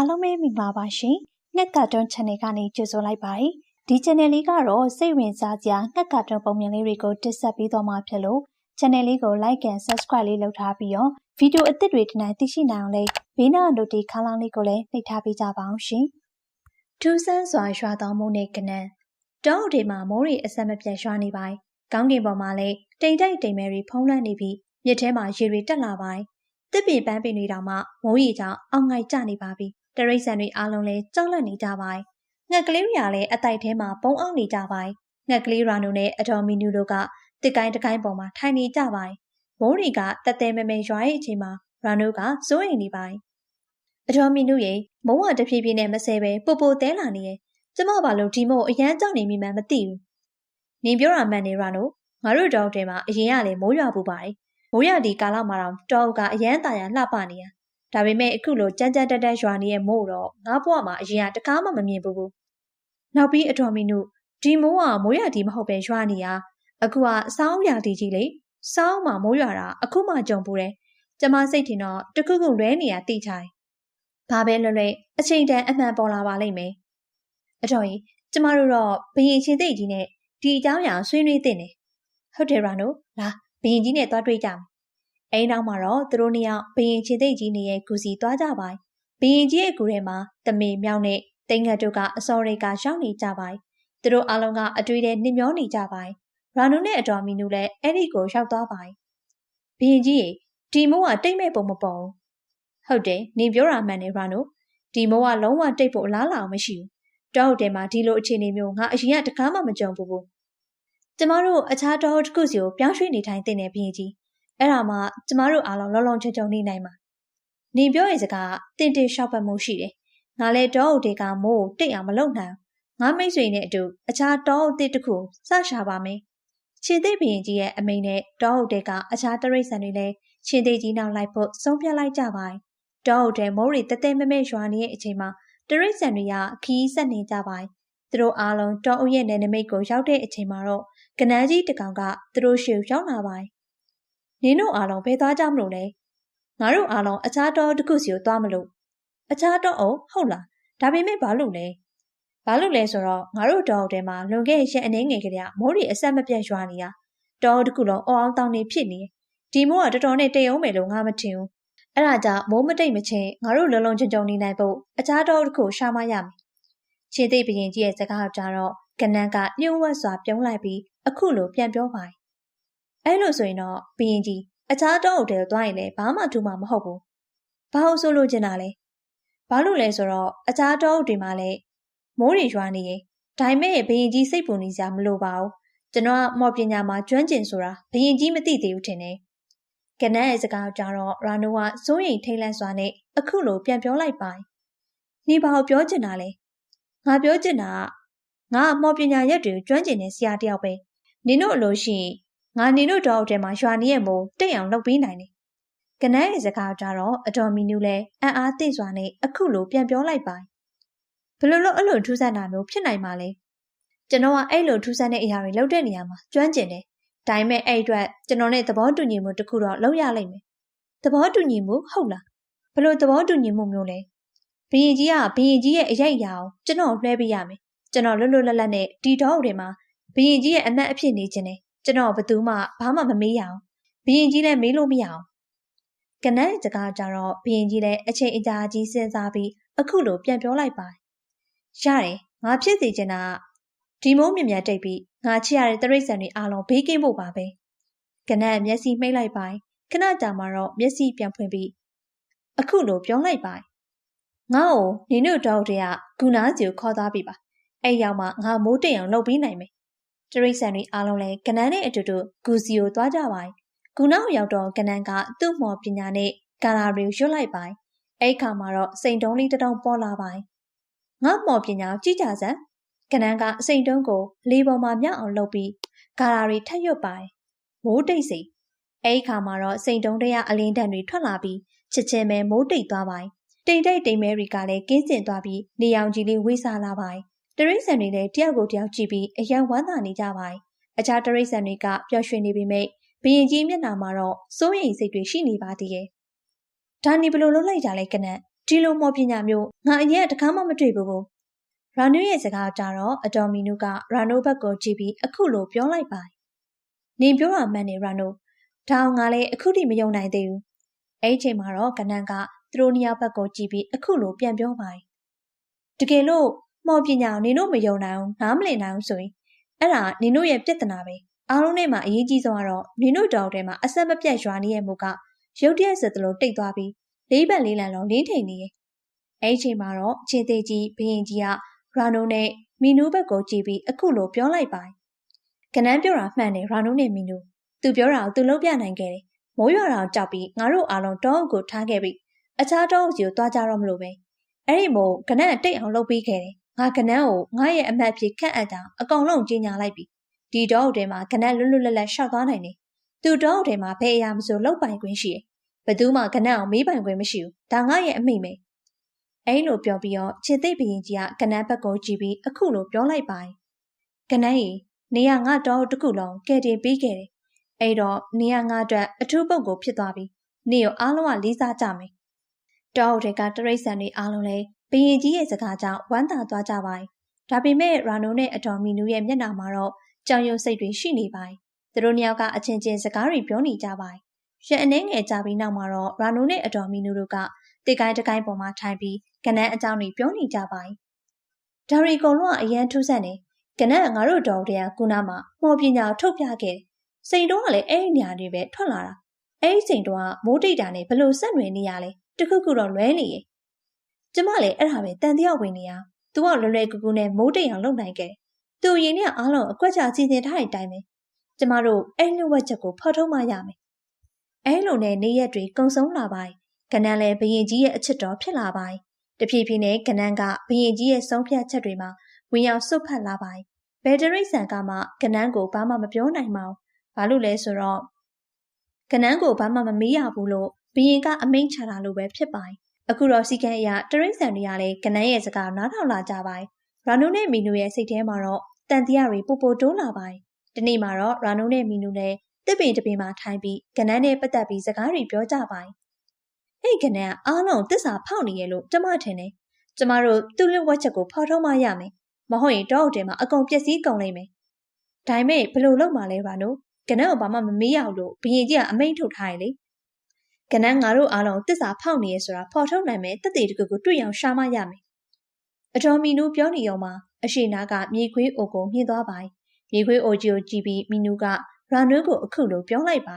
အားလုံးပဲမိပါပါရှင်။ငှက်ကတွန်း channel ကနေကြိုဆိုလိုက်ပါတယ်။ဒီ channel လေးကတော့စိတ်ဝင်စားစရာငှက်ကတွန်းပုံမြင်လေးတွေကိုတင်ဆက်ပေးသွားမှာဖြစ်လို့ channel လေးကို like and subscribe လေးလုပ်ထားပြီးတော့ဗီဒီယိုအသစ်တွေဒီနေ့သိရှိနိုင်အောင်လေးဘေးနား notification ခန်းလေးကိုလည်းနှိပ်ထားပေးကြပါအောင်ရှင်။ထူးဆန်းစွာရွာတော်မုန်းတဲ့ကနန်းတောအုပ်တွေမှာမိုးတွေအဆက်မပြတ်ရွာနေပါတယ်။ကောင်းကင်ပေါ်မှာလည်းတိမ်တိုက်တိမ်မဲတွေဖုံးလွှမ်းနေပြီးမြစ်ထဲမှာရေတွေတက်လာပါတယ်။တစ်ပင်ပန်းပင်တွေတောင်မှမိုးရေကြောင့်အောက်ငိုက်ကျနေပါပြီ။ တရိတ်ဆန်တွေအားလုံးလည်းကြောက်လန့်နေကြပါတယ်။ငှက်ကလေးတွေကလည်းအတိုက်ထဲမှာပုံအောင်နေကြပါတယ်။ငှက်ကလေးရာနုနဲ့အတော်မီနူတို့ကတစ်ကိုင်းတစ်ကိုင်းပေါ်မှာထိုင်နေကြပါတယ်။မိုးတွေကတတဲမဲမဲရွာရဲ့အချိန်မှာရာနုကစိုးရိမ်နေပါတယ်။အတော်မီနုရေမုံဝတဖြည်းဖြည်းနဲ့မဆဲပဲပို့ပို့တဲလာနေရဲ့။ကျမဘာလို့ဒီမို့အရန်ကြောက်နေမိမှန်းမသိဘူး။နင်ပြောတာမှန်နေရာနုငါတို့တောင်တဲမှာအရင်ကလည်းမိုးရွာပူပါတယ်။မိုးရဒီကာလမှာတော့တောအုပ်ကအရန်တာရလှပနေရ။ ဒါပေမဲ့အခုလိုကြမ်းကြမ်းတက်တက်ရွာနေရဲ့မို့တော့ငါ့ဘဝမှာအရင်ကတကားမှမမြင်ဘူးဘူး။နောက်ပြီးအတော်မီနုဒီမိုးကမိုးရဒီမဟုတ်ပဲရွာနေရအခုကစောင်းရာဒီကြီးလေစောင်းမှာမိုးရွာတာအခုမှကြုံပူတယ်။ကျမစိတ်ထင်တော့တခုခုလွဲနေရတိချိုင်။ဘာပဲလွယ်လွယ်အချိန်တန်အမှန်ပေါ်လာပါလိမ့်မယ်။အတော်ကြီးကျမတို့တော့ဘရင်ချင်းသိကြီးနဲ့ဒီအကြောင်းအရာဆွေးနွေးသင့်တယ်။ဟုတ်တယ်ရာနိုလာဘရင်ကြီးနဲ့သွားတွေ့ကြမယ်။ အဲဒီနောက်မှာတော့သူတို့နှစ်ယောက်ဘရင်ချင်းသိကြီးနေရဲ့ကူစီသွားကြပါဘရင်ကြီးရဲ့ကူထဲမှာတမေမြောက်နဲ့တိန်ငတ်တို့ကအစောရိတ်ကရောက်နေကြပါသူတို့အားလုံးကအတွေ့တဲ့နှမျောနေကြပါရာနုနဲ့အတော်မီနုလည်းအဲ့ဒီကိုရောက်သွားပါဘရင်ကြီးရေဒီမိုးကတိတ်မဲ့ပုံမပေါ်ဟုတ်တယ်နင်ပြောတာမှန်တယ်ရာနုဒီမိုးကလုံးဝတိတ်ဖို့အလားအလာမရှိဘူးတောအုပ်ထဲမှာဒီလိုအခြေအနေမျိုးငါအရင်ကတကားမှမကြုံဘူးဘူးကျမတို့အခြားတောအုပ်တစ်ခုစီကိုပြောင်းရွှေ့နေထိုင်တဲ့နယ်ဘရင်ကြီး အဲ့ဒါမှကျမတို့အားလုံးလုံးလုံးချုံချုံနေနိုင်မှာနေပြောရဲ့စကားတင်တင်ရှောက်ပတ်မှုရှိတယ်ငါလည်းတောအုပ်တွေကမိုးတိတ်အောင်မလုပ်နိုင်ငါမိတ်ဆွေနဲ့အတူအခြားတောအုပ်တစ်ခုစရှာပါမယ်ခြေသိပ်ဘရင်ကြီးရဲ့အမိန်နဲ့တောအုပ်တွေကအခြားတရိတ်ဆန်တွေလည်းခြေသိပ်ကြီးနောက်လိုက်ဖို့ဆုံးဖြတ်လိုက်ကြပါတယ်တောအုပ်တွေမိုးတွေတတဲမဲမဲရွာနေတဲ့အချိန်မှာတရိတ်ဆန်တွေကခီးဆက်နေကြပါတယ်သူတို့အားလုံးတောအုပ်ရဲ့နယ်နိမိတ်ကိုရောက်တဲ့အချိန်မှာတော့ကနန်းကြီးတကောင်ကသူတို့ရှေ့ရောက်လာပါတယ် နင်းတို့အားလုံးဘယ်သွားကြမလို့လဲငါတို့အားလုံးအခြားတောတစ်ခုစီကိုသွားမလို့အခြားတောအုပ်ဟုတ်လားဒါပေမဲ့ဘာလို့လဲဘာလို့လဲဆိုတော့ငါတို့တောအုပ်ထဲမှာလွန်ခဲ့ရက်အနေငယ်ကလေးကမိုးတွေအဆက်မပြတ်ရွာနေတာတောအုပ်တစ်ခုလုံးအော်အောင်တောင်းနေဖြစ်နေဒီမိုးကတော်တော်နဲ့တိတ်အောင်မယ်လို့ငါမထင်ဘူးအဲ့ဒါကြောင့်မိုးမတိတ်မချင်းငါတို့လုံးလုံးချုံချုံနေနိုင်ဖို့အခြားတောအုပ်တစ်ခုရှာမရမယ်ခြေသိပ်ဘရင်ကြီးရဲ့စကားကြားတော့ကနန်းကညှို့ဝှက်စွာပြုံးလိုက်ပြီးအခုလိုပြန်ပြောပါတယ် အဲ့လိုဆိုရင်တော့ဘရင်ကြီးအခြားတောအုပ်တွေသွားရင်လည်းဘာမှထူမှာမဟုတ်ဘူး။ဘာလို့ဆိုလို့ကျင်တာလဲ။ဘာလို့လဲဆိုတော့အခြားတောအုပ်တွေမှာလည်းမိုးတွေရွာနေရင်ဒါမဲ့ဘရင်ကြီးစိတ်ပူနေကြမလို့ပါဘူး။ကျွန်တော်ကမော်ပညာမှာကျွမ်းကျင်ဆိုတာဘရင်ကြီးမသိသေးဘူးထင်တယ်။ကနန်းရဲ့စကားကြားတော့ရာနိုကစိုးရိမ်ထိတ်လန့်စွာနဲ့အခုလိုပြန်ပြောလိုက်ပါတယ်။နေဘာကိုပြောချင်တာလဲ။ငါပြောချင်တာကငါမော်ပညာရက်တွေကျွမ်းကျင်တဲ့ဆရာတယောက်ပဲ။နင်တို့အလို့ရှိရင် ငါနေတို့တောအုပ်ထဲမှာရွာနေရမို့တိတ်အောင်လုပ်ပေးနိုင်တယ်။ကနန်းရဲ့စကားကြတော့အတော်မီနူလည်းအံ့အားသင့်စွာနဲ့အခုလိုပြန်ပြောလိုက်ပါဘယ်လိုလို့အဲ့လိုထူးဆန်းတာမျိုးဖြစ်နိုင်မှာလဲ။ကျွန်တော်ကအဲ့လိုထူးဆန်းတဲ့အရာတွေလုပ်တဲ့နေရာမှာကျွမ်းကျင်တယ်။ဒါပေမဲ့အဲ့အတွက်ကျွန်တော်နဲ့သဘောတူညီမှုတစ်ခုတော့လုပ်ရလိမ့်မယ်။သဘောတူညီမှုဟုတ်လား။ဘယ်လိုသဘောတူညီမှုမျိုးလဲ။ဘရင်ကြီးကဘရင်ကြီးရဲ့အရေးအရာကိုကျွန်တော်လွှဲပေးရမယ်။ကျွန်တော်လွတ်လွတ်လပ်လပ်နဲ့ဒီတော့တွေမှာဘရင်ကြီးရဲ့အမတ်အဖြစ်နေခြင်းနဲ့ ကျွန်တော်ဘသူမှဘာမှမမေးရအောင်ဘရင်ကြီးလည်းမေးလို့မရအောင်ကနန်းစကားကြတော့ဘရင်ကြီးလည်းအချိန်အကြာကြီးစဉ်းစားပြီးအခုလိုပြန်ပြောလိုက်ပါရတယ်ငါဖြစ်စီချင်တာဒီမိုးမြင်မြတ်တိတ်ပြီးငါချစ်ရတဲ့တရိတ်ဆန်တွေအားလုံးဘေးကင်းဖို့ပါပဲကနန်းမျက်စိမှိတ်လိုက်ပါခဏကြာမှတော့မျက်စိပြန်ဖွင့်ပြီးအခုလိုပြောလိုက်ပါငါ့ကိုနေတို့တောက်တည်းကဂူနာစီကိုခေါ်သားပြီပါအဲ့ရောက်မှငါမိုးတိမ်အောင်လုပ်ပြီးနိုင်မယ် တရိษံတွေအားလုံးလည်းကနန်းနဲ့အတူတူဂူစီကိုသွားကြပါတယ်။ဂူနောက်ရောက်တော့ကနန်းကသူ့မော်ပညာနဲ့ကာလာတွေရွတ်လိုက်ပါတယ်။အဲ့ခါမှာတော့စိန်တုံးလေးတုံးပေါ်လာပါတယ်။ငါမော်ပညာကြည့်ကြစမ်း။ကနန်းကစိန်တုံးကိုလေးပေါ်မှာမြောက်အောင်လုပ်ပြီးကာလာတွေထပ်ရွတ်ပါတယ်။မိုးတိတ်စီအဲ့ခါမှာတော့စိန်တုံးတရအလင်းတန်တွေထွက်လာပြီးချစ်ချင်းပဲမိုးတိတ်သွားပါတယ်။တိမ်တိတ်တိမ်မဲတွေကလည်းကင်းစင်သွားပြီးနေအောင်ကြီးလေးဝေးစားလာပါတယ် တရိษံတွေလည်းတယောက်ကိုတယောက်ကြည့်ပြီးအယံဝမ်းသာနေကြပါတယ်။အခြားတရိษံတွေကပျော်ရွှင်နေပေမဲ့ဘရင်ကြီးမျက်နှာမှာတော့စိုးရိမ်စိတ်တွေရှိနေပါသေးတယ်။ဒါနေဘလို့လုပ်လိုက်ကြလဲကနန်းဒီလိုမော်ပညာမျိုးငါအရင်တခါမှမတွေ့ဘူးဘူးရာနုရဲ့စကားကြတော့အတော်မီနုကရာနိုဘက်ကိုကြည့်ပြီးအခုလိုပြောလိုက်ပါနင်ပြောတာမှန်နေရာနိုဒါအောင်ငါလည်းအခုထိမယုံနိုင်သေးဘူးအဲ့ဒီချိန်မှာတော့ကနန်ကသူတို့နှစ်ယောက်ဘက်ကိုကြည့်ပြီးအခုလိုပြန်ပြောပါတကယ်လို့ မော်ပညာနင်တို့မယုံနိုင်အောင်နားမလည်နိုင်အောင်ဆိုရင်အဲ့ဒါနင်တို့ရဲ့ပြဿနာပဲအားလုံးနဲ့မှအရေးကြီးဆုံးကတော့နင်တို့တောင်ထဲမှာအဆက်မပြတ်ရွာနေတဲ့မူကရုတ်တရက်စသလိုတိတ်သွားပြီးလေးပတ်လေးလံလုံးလင်းထိန်နေရဲ့အဲ့ဒီချိန်မှာတော့ချင်းသေးကြီးဘရင်ကြီးကရာနိုနဲ့မီနူဘက်ကိုကြည့်ပြီးအခုလိုပြောလိုက်ပါကနန်းပြောတာမှန်တယ်ရာနိုနဲ့မီနူသူပြောတာကိုသူလုံးပြနိုင်ခဲ့တယ်မိုးရွာတာကိုကြောက်ပြီးငါတို့အားလုံးတောအုပ်ကိုထားခဲ့ပြီးအခြားတောအုပ်စီကိုတွားကြတော့မလို့ပဲအဲ့ဒီမို့ကနန်းတိတ်အောင်လုပ်ပြီးခဲ့တယ် ငါကနန်းကိုငါရဲ့အမတ်ဖြစ်ခန့်အပ်တာအကောင်လုံးကြီးညာလိုက်ပြီဒီတောအုပ်ထဲမှာကနန်းလွတ်လွတ်လပ်လပ်ရှောက်သွားနိုင်တယ်သူတောအုပ်ထဲမှာဘယ်အရာမဆိုလောက်ပိုင်ခွင့်ရှိတယ်ဘသူမှကနန်းအောင်မေးပိုင်ခွင့်မရှိဘူးဒါငါရဲ့အမိမယ်အဲ့လိုပြောပြီးတော့ခြေသိပ်ဘရင်ကြီးကကနန်းဘက်ကိုကြည့်ပြီးအခုလိုပြောလိုက်ပါတယ်ကနန်းကြီးနေရငါတောတစ်ခုလုံးကဲတင်ပေးခဲ့တယ်အဲ့တော့နေရငါအတွက်အထူးပုတ်ကိုဖြစ်သွားပြီးနေရောအားလုံးကလေးစားကြမယ်တောအုပ်တွေကတရိတ်ဆန်တွေအားလုံးလည်း ဘရင်ကြီးရဲ့စကားကြောင့်ဝမ်းသာသွားကြပါတယ်ဒါပေမဲ့ရာနိုနဲ့အတော်မီနူရဲ့မျက်နှာမှာတော့ကြောင်ရုံစိတ်တွေရှိနေပါတယ်သူတို့နှစ်ယောက်ကအချင်းချင်းစကားတွေပြောနေကြပါတယ်ရန်အနေငယ်ကြပြီးနောက်မှာတော့ရာနိုနဲ့အတော်မီနူတို့ကတိတ်ကိုင်းတကိုင်းပေါ်မှာထိုင်ပြီးကနန်းအကြောင်းတွေပြောနေကြပါတယ်။ဒါရီကုံလုံးကအရန်ထူးဆန်းနေကနန်းငါတို့တော်တရားကုနာမှာမော်ပညာထုတ်ပြခဲ့တယ်။စိန်တော့ကလည်းအဲ့ဒီနေရာတွေပဲထွက်လာတာ။အဲ့ဒီစိန်တော့ကမိုးတိတ်တာနဲ့ဘလို့ဆက်နွယ်နေရလဲတခုခုတော့လွဲနေရဲ့။ ကျမလည်းအဲ့ဒါပဲတန်တယောက်ဝင်နေရ။ तू ကလွယ်လွယ်ကူကူနဲ့မိုးတိတ်အောင်လုပ်နိုင်ခဲ့တယ်။ तू ရင်နဲ့အားလုံးအကွက်ချစီစဉ်ထားတဲ့အတိုင်းပဲ။ကျမတို့အဲ့လိုဝက်ချက်ကိုဖော်ထုတ်မှရမယ်။အဲ့လိုနဲ့နေရက်တွေကုံဆုံးလာပါကနန်းလည်းဘရင်ကြီးရဲ့အချစ်တော်ဖြစ်လာပါတယ်။တဖြည်းဖြည်းနဲ့ကနန်းကဘရင်ကြီးရဲ့ဆုံးဖြတ်ချက်တွေမှာဝင်ရောက်စွတ်ဖက်လာပါတယ်။ဘယ်တရိတ်ဆန်ကမှကနန်းကိုဘာမှမပြောနိုင်ပါဘူး။ဘာလို့လဲဆိုတော့ကနန်းကိုဘာမှမမေးရဘူးလို့ဘရင်ကအမိန့်ချတာလို့ပဲဖြစ်ပါတယ်။ အခုတော့စီကံအရာတရိတ်ဆန်တွေကလည်းကနန်းရဲ့စကားနားထောင်လာကြပါတယ်။ရာနုနဲ့မီနူရဲ့စိတ်ထဲမှာတော့တန်တရားတွေပိုပိုတိုးလာပါတယ်။ဒီနေ့မှာတော့ရာနုနဲ့မီနူလည်းတစ်ပင်တစ်ပင်မှာထိုင်ပြီးကနန်းနဲ့ပတ်သက်ပြီးစကားတွေပြောကြပါတယ်အဲ့ကနန်းကအားလုံးတစ္ဆာဖောက်နေရဲ့လို့ကျမထင်တယ်။ကျမတို့သူ့လက်ဝက်ချက်ကိုဖော်ထုတ်မှရမယ်။မဟုတ်ရင်တောအုပ်ထဲမှာအကုန်ပျက်စီးကုန်လိမ့်မယ်။ဒါပေမဲ့ဘယ်လိုလုပ်မှလဲပါနော်။ကနန်းကိုဘာမှမမေးရဘူးလို့ဘရင်ကြီးကအမိန့်ထုတ်ထားရလေ။ ကနန်းငါတို့အားလုံးတစ္ဆာဖောက်နေရဲ့ဆိုတာဖော်ထုတ်နိုင်မယ်တက်တေတကူကိုတွေ့အောင်ရှာမှရမယ်။အတော်မီနူပြောနေရောမှာအရှိနာကမြေခွေးအိုကိုမြင်သွားပါ။မြေခွေးအိုကြီးကိုကြည့်ပြီးမီနူကရာနွေးကိုအခုလိုပြောလိုက်ပါ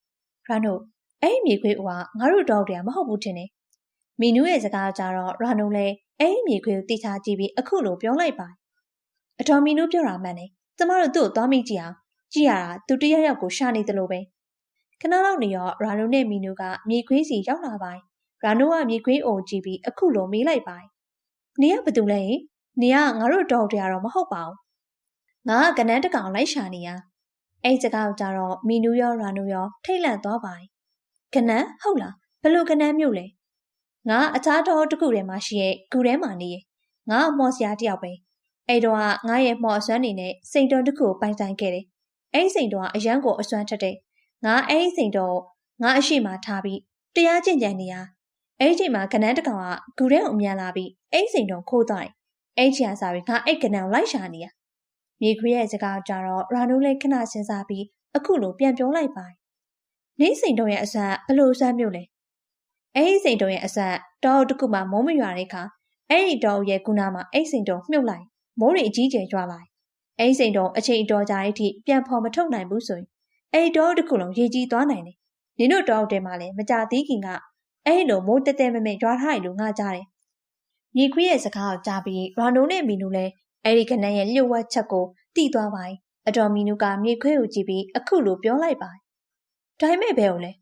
။ရာနွေးအဲ့ဒီမြေခွေးကငါတို့တောက်တယ်မဟုတ်ဘူးထင်တယ်။မီနူးရဲ့စကားကြတော့ရာနုံလည်းအဲ့ဒီမြေခွေးကိုတိချကြည့်ပြီးအခုလိုပြောလိုက်ပါ။အတော်မီနူးပြောတာမှန်တယ်။ကျမတို့သူ့ကိုသွားမိကြည့်အောင်ကြည့်ရတာသူတယောက်ယောက်ကိုရှာနေတယ်လို့ပဲ။ ခဏလောက်နေရောရာနုံနဲ့မီနူးကမြေခွေးစီရောက်လာပါ။ရာနုံကမြေခွေးအိုကြည့်ပြီးအခုလိုမေးလိုက်ပါ။နေကဘာတူလဲ။နေကငါတို့တောက်တယ်တော့မဟုတ်ပါဘူး။ငါကကနန်းတကောင်လိုက်ရှာနေရ။အဲ့စကားကြတော့မီနူးရောရာနုံရောထိတ်လန့်သွားပါကနန်းဟုတ်လားဘလို့ကနန်းမြို့လဲငါအခြားတော်တခုထဲမှာရှိရဲ့ဂူထဲမှာနေရဲ့ငါမော်စရာတယောက်ပဲအဲ့တော့ငါရဲ့မော်အစွမ်းနေနဲ့စိန်တော်တခုကိုပိုင်ဆိုင်ခဲ့တယ်အဲ့စိန်တော်ကအရန်ကိုအစွမ်းထက်တဲ့ ငါအဲ့စိန်တော်ငါအရှိမထားပြီးတရားကျင့်ကြံနေရအဲ့ချိန်မှာကနန်းတကောင်ကဂူထဲကိုအမြန်လာပြီးအဲ့စိန်တော်ခိုးသွားတယ်အဲ့ချာစားပြီးငါအဲ့ကနန်းကိုလိုက်ရှာနေရမြေခွေးရဲ့စကားကြတော့ရာနိုးလေးခဏစဉ်းစားပြီးအခုလိုပြန်ပြောလိုက်ပါနင်းစိန်တုံရဲ့အဆက်ဘလို့ဆမ်းမြို့လဲအဲ့ဒီစိန်တုံရဲ့အဆက်တောအုပ်တစ်ခုမှမိုးမရွာတဲ့အခါအဲ့ဒီတောအုပ်ရဲ့ကုနာမှာအဲ့စိန်တုံမြုပ်လိုက်မိုးတွေအကြီးကျယ်ကြွားလိုက်အဲ့ဒီစိန်တုံအချိန်တော်ကြာတဲ့အထိပြန်ဖော်မထုတ်နိုင်ဘူးဆိုရင် အဲ့ဒီတောအုပ်တစ်ခုလုံးရေကြီးသွားနိုင်တယ်နင်တို့တောအုပ်ထဲမှာလည်းမကြသေးခင်ကအဲ့ဒီလိုမိုးတဲတဲမဲမဲရွာထားရလို့ငါကြားတယ်မြေခွေးရဲ့စကားကိုကြားပြီးရွာနိုးနဲ့မီနူလည်းအဲ့ဒီကနန်းရဲ့လျှို့ဝှက်ချက်ကိုတိသွားပါအတော်မီနူကမြေခွေးကိုကြည့်ပြီးအခုလိုပြောလိုက်ပါဒါပေမဲ့ဘယ်ကိုလဲ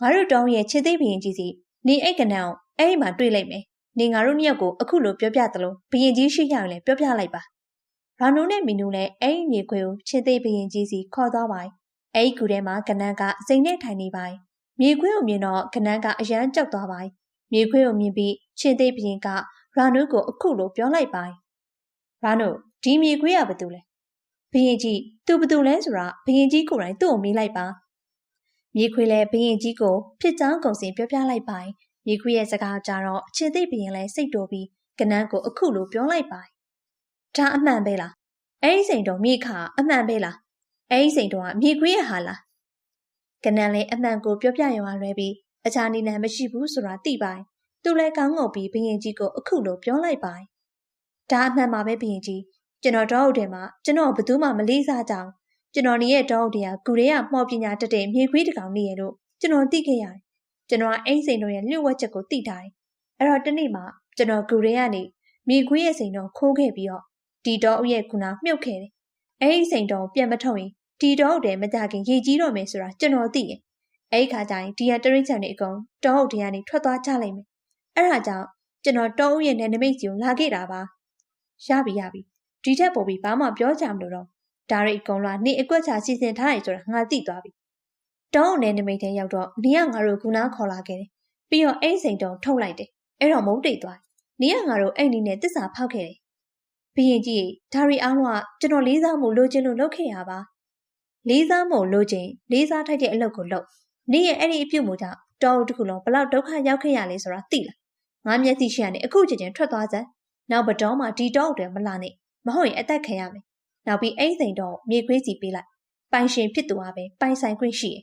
ငါတို့တောင်းရဲ့ချစ်သိဘရင်ကြီးစီနေအိတ်ကနန်းအဲ့ဒီမှာတွေ့လိုက်မယ်နေငါတို့နှစ်ယောက်ကိုအခုလိုပြောပြသလိုဘရင်ကြီးရှိရရင်လည်းပြောပြလိုက်ပါရာနိုနဲ့မီနူလည်းအဲ့ဒီမြေခွေကိုချစ်သိဘရင်ကြီးစီခေါ်သွားပါ အဲ့ဒီကူထဲမှာကနန်းကစိန်နဲ့ထိုင်နေပါမြေခွေကိုမြင်တော့ကနန်းကအရန်ကြောက်သွားပါမြေခွေကိုမြင်ပြီးချစ်သိဘရင်ကရာနိုကိုအခုလိုပြောလိုက်ပါရာနိုဒီမြေခွေကဘာတူလဲဘရင်ကြီးသူဘာတူလဲဆိုတာဘရင်ကြီးကိုယ်တိုင်သူ့ကိုမေးလိုက်ပါမြေခွေလဲဘရင်ကြီးကိုဖြစ်ချောင်းကုံစင်ပြောပြလိုက်ပိုင်မြေခွေးရဲ့စကားကြတော့အချစ်သိပ်ဘရင်လဲစိတ်တော်ပြီးကနန်းကိုအခုလိုပြောလိုက်ပါဒါအမှန်ပဲလားအဲ့ဒီစိန်တော်မြေခါအမှန်ပဲလား အဲ့ဒီစိန်တော်ကမြေခွေးရဲ့ဟာလားကနန်းလဲအမှန်ကိုပြောပြရုံအားလွဲပြီးအခြားနည်းလမ်းမရှိဘူးဆိုတာသိပိုင်သူလည်းကောင်းငုံပြီးဘရင်ကြီးကိုအခုလိုပြောလိုက်ပိုင်ဒါအမှန်ပါပဲဘရင်ကြီးကျွန်တော်တောအုပ်ထဲမှာကျွန်တော်ဘယ်သူမှမလေးစားကြအောင်ကျွန်တော်နေရဲ့တောအုပ်ထဲကဂူရဲကမှော်ပညာတက်တဲ့မြေခွေးတစ်ကောင်နေရလို့ကျွန်တော်သိခဲ့ရတယ်ကျွန်တော်အိမ်စိန်တော်ရဲ့လျှို့ဝှက်ချက်ကိုသိထားတယ်အဲ့တော့တနေ့မှကျွန်တော်ဂူရဲကနေမြေခွေးရဲ့စိန်တော်ခိုးခဲ့ပြီးတော့ဒီတော့အရဲ့ခုနမြုပ်ခဲ့တယ်အဲ့ဒီစိန်တော်ပြန်မထုတ်ရင် ဒီတော့တဲ့မကြခင်ရေကြီးတော့မယ်ဆိုတာကျွန်တော်သိတယ်အဲ့ဒီခါကျရင်ဒီဟာတရိတ်ချန်တွေအကုန်တောအုပ်တွေကနေထွက်သွားကြလိမ့်မယ်အဲ့ဒါကြောင့်ကျွန်တော်တောအုပ်ရဲ့နယ်နိမိတ်စီကိုလာခဲ့တာပါရပြီရပြီဒီထက်ပိုပြီးဘာမှပြောကြမလို့တော့ဒါရိတ်ကုံလာနေအကွက်ချစီစဉ်ထားတယ်ဆိုတာငါသိသွားပြီတောအုပ်နယ်နိမိတ်ထဲရောက်တော့နေကငါတို့ကူနာခေါ်လာခဲ့တယ်ပြီးတော့အိမ်စိန်တုံထုတ်လိုက်တယ်အဲ့တော့မုန်းတိတ်သွားနေကငါတို့အဲ့ဒီနဲ့တစ္ဆာဖောက်ခဲ့တယ်ဘရင်ကြီးဒါရီအားလုံးကကျွန်တော်လေးစားမှုလိုချင်လို့လုပ်ခဲ့ရပါ လေးစားမှုလိုချင်လေးစားထိုက်တဲ့အလုပ်ကိုလုပ်နေရဲ့အဲ့ဒီအပြုတ်မှုကြောင့်တောအုပ်တစ်ခုလုံးဘလောက်ဒုက္ခရောက်ခဲ့ရလဲဆိုတာသိလားငါမျက်စိရှိရနေအခုချင်းချင်းထွက်သွားစမ်းနောက်ဘတော်မှဒီတောအုပ်တွေမလာနဲ့မဟုတ်ရင်အသက်ခံရမယ်နောက်ပြီးအိမ်စိန်တော့မြေခွေးစီပေးလိုက်ပိုင်ရှင်ဖြစ်သူဟာပဲပိုင်ဆိုင်ခွင့်ရှိတယ်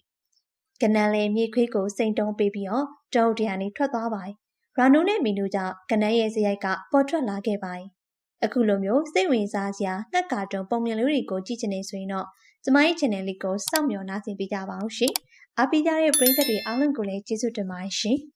ကနန်လေမြေခွေးကိုစိန်တုံးပေးပြီးတော့တောအုပ်တရားနေထွက်သွားပါရာနူနဲ့မီနူကြောင့်ကနန်းရဲ့ဇယိုက်ကပေါ်ထွက်လာခဲ့ပါတယ်အခုလိုမျိုးစိတ်ဝင်စားစရာငှက်ကာတွန်ပုံမြင်လေးတွေကိုကြည့်ချင်နေဆိုရင်တော့ ကျမရဲ့ channel လေးကိုစောင့်မျှော်နှားဆင်ပေးကြပါအောင်ရှင်။အားပေးကြတဲ့ပရိသတ်တွေအားလုံးကိုလည်းကျေးဇူးတင်ပါတယ်ရှင်။